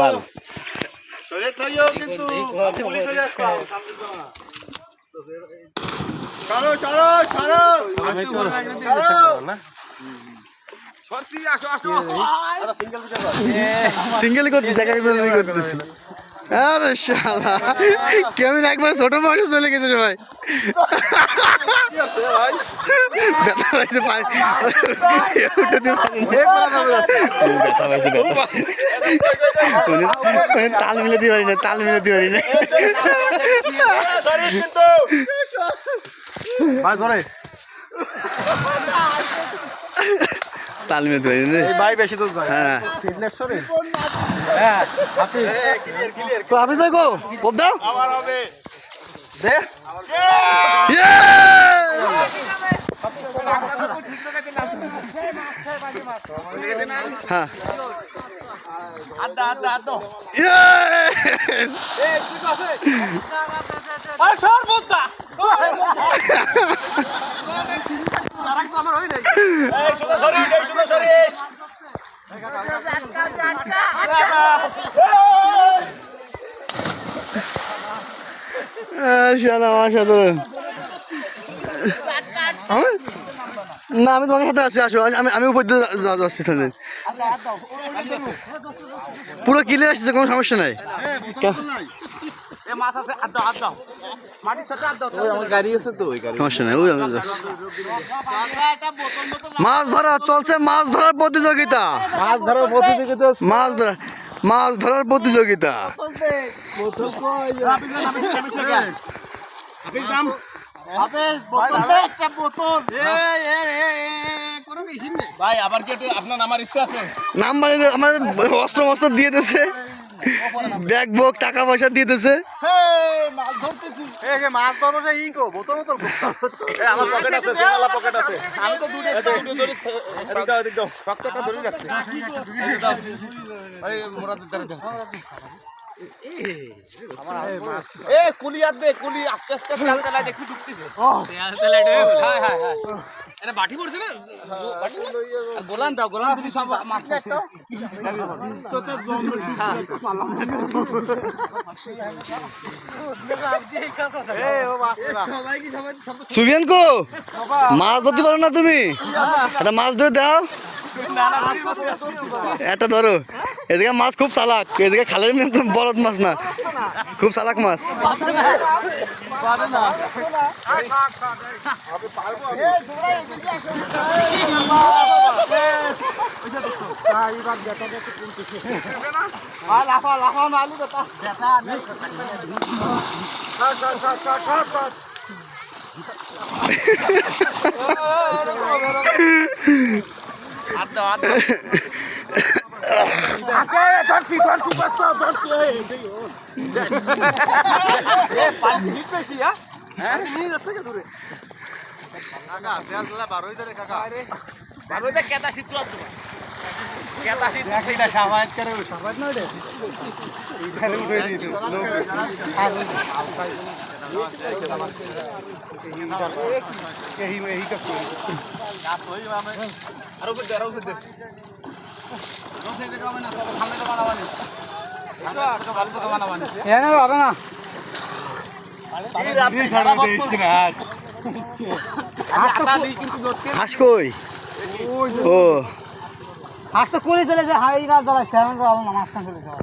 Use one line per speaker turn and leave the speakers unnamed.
বাল আমি তো
ছাড়ো।
সিঙ্গেল করতেছি এক একজন করতেছি আরে শালা। কেমন একবার ছোট বয়সে চলে গেছে উনি তাল মিলে দিয়ে পারি না তাল মিলে দিয়ে পারি না
ভাই ধরে
তাল মিলে দিয়ে পারি না।
এই ভাই বেশি তো যায়
হ্যাঁ।
ফিটনেস শরীর
তো আপনি তো গো কোপ দাও।
আবার হবে।
দে। হ্যাঁ।
আড্ডা আড্ডা আড্ডা।
Yes!
আরে সর এই
না, আমি তোমার সাথে আছি, আসো, আমি আমি উপর দিয়ে যাচ্ছি। পুরো কিলে আসছে, কোনো সমস্যা নাই।
এ মাথাতে আড্ডা আড্ডা মাটির সাথে আড্ডা আমার গাড়ি আছে তো ওই গাড়ি।
সমস্যা নাই ওই আমি মাছ ধরা চলছে মাছ ধরার প্রতিযোগিতা।
মাছ ধরার প্রতিযোগিতা
মাছ ধরা মাছ ধরার প্রতিযোগিতা।
ভাই আবার কি আপনার নামার ইচ্ছা আছে?
নাম মানে আমার অস্ত্র মস্ত্র দিয়ে দিয়েছে। ব্যাগ বক টাকা পয়সা
এ
কুলি আর দে কুলি আস্তে আস্তে চাল চালায় দেখি ঢুকতেছে হ্যাঁ হ্যাঁ হ্যাঁ এটা বাটি পড়ছে না বাটি গোলান দাও গোলান দিদি সব মাছ
তো ও মাছ না
সুবিয়ান কো মাছ ধরতে পারো না তুমি একটা মাছ ধরে দাও একটা ধরো। এদিকে মাছ খুব চালাক। এদিকে খালের বলদ মাছ না। খুব চালাক মাছ।
লাফা লাফা বেটা সাবায়াত করে সাবায়াত নয় রে এখানে উঠে দিয়েছে
আর উপর দে আর উপর আরও রোসে দেখো তো সামনে তো বানাবানি তো ভালো তো বানাবানি
এনে হবে না।
এই রাতে ছাড়া দিস না
আটা দিই কিন্তু ধরতে
হাঁস
তো করে চলেছে। হাই রাত দাঁড়াচ্ছে আমি করে ভালো না মাঝখান চলে যাওয়া